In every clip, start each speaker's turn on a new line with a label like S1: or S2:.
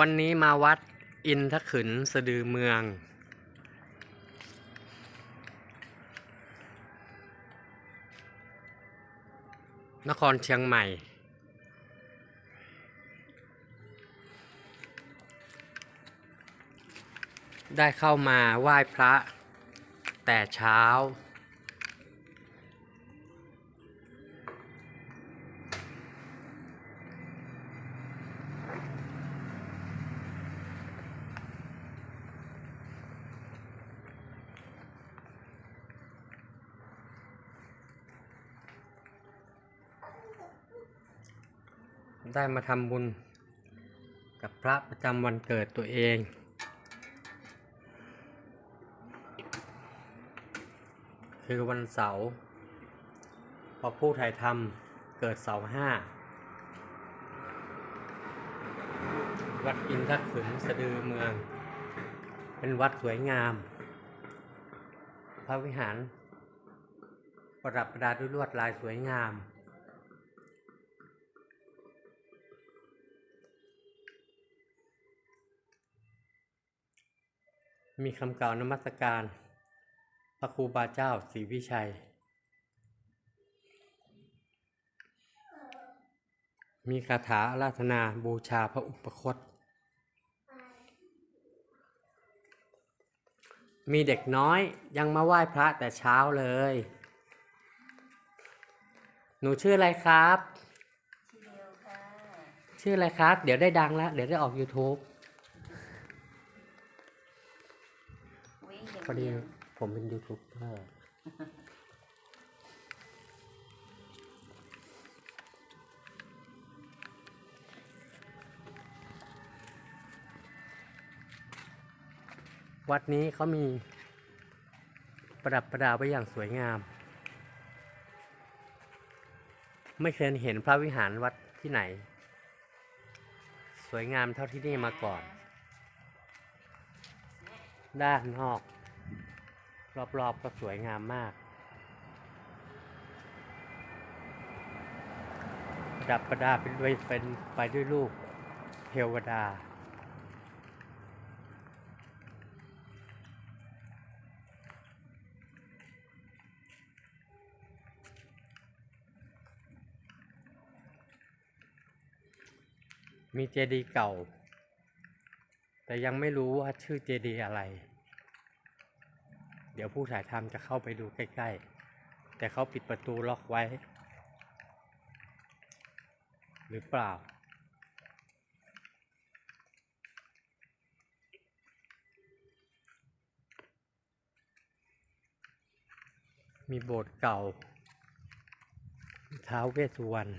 S1: วันนี้มาวัดอินทขึนสะดือเมือง นครเชียงใหม่ ได้เข้ามาไหว้พระแต่เช้า ได้มาทำบุญ กับพระประจำวันเกิดตัวเอง คือวันเสาร์พอผู้ถ่ายทำเกิดเสาร์ห้าวัดอินทขึนสะดือเมือง เป็นวัดสวยงาม พระวิหารประดับประดาด้วยลวดลายสวยงาม มีคำกล่าวนมัสการ พระครูบาเจ้าศรีวิชัย มีคาถาอาราธนาบูชาพระอุปคต มีเด็กน้อยยังมาไหว้พระแต่เช้าเลย หนูชื่ออะไรครับ
S2: ชิเดียวค่ะ
S1: ชื่ออะไรครับ เดี๋ยวได้ดังแล้ว เดี๋ยวได้ออก YouTube พอดี
S2: เดียว
S1: ผมเป็นยูทูบเบอร์วัดนี้เขามีประดับประดาไว้อย่างสวยงาม ไม่เคยเห็นพระวิหารวัดที่ไหน สวยงามเท่าที่นี่มาก่อน ด้านนอก รอบๆก็สวยงามมาก ประดับประดาเป็นด้วยเป็นไปด้วยลูกเทวดา มีเจดีย์เก่า แต่ยังไม่รู้ว่าชื่อเจดีย์อะไร เดี๋ยวผู้ถ่ายทำจะเข้าไปดูใกล้ ๆ แต่เขาปิดประตูล็อกไว้ หรือเปล่า มีโบสถ์เก่าท้าวเวสสุวรรณ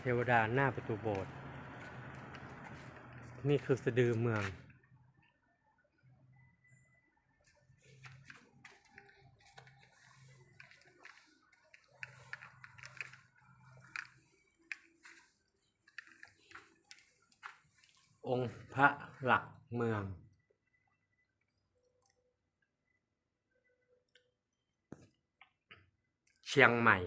S1: เทวดาหน้าประตูโบสถ์นี่คือสะดือเมือง องค์พระหลักเมืองเชียงใหม่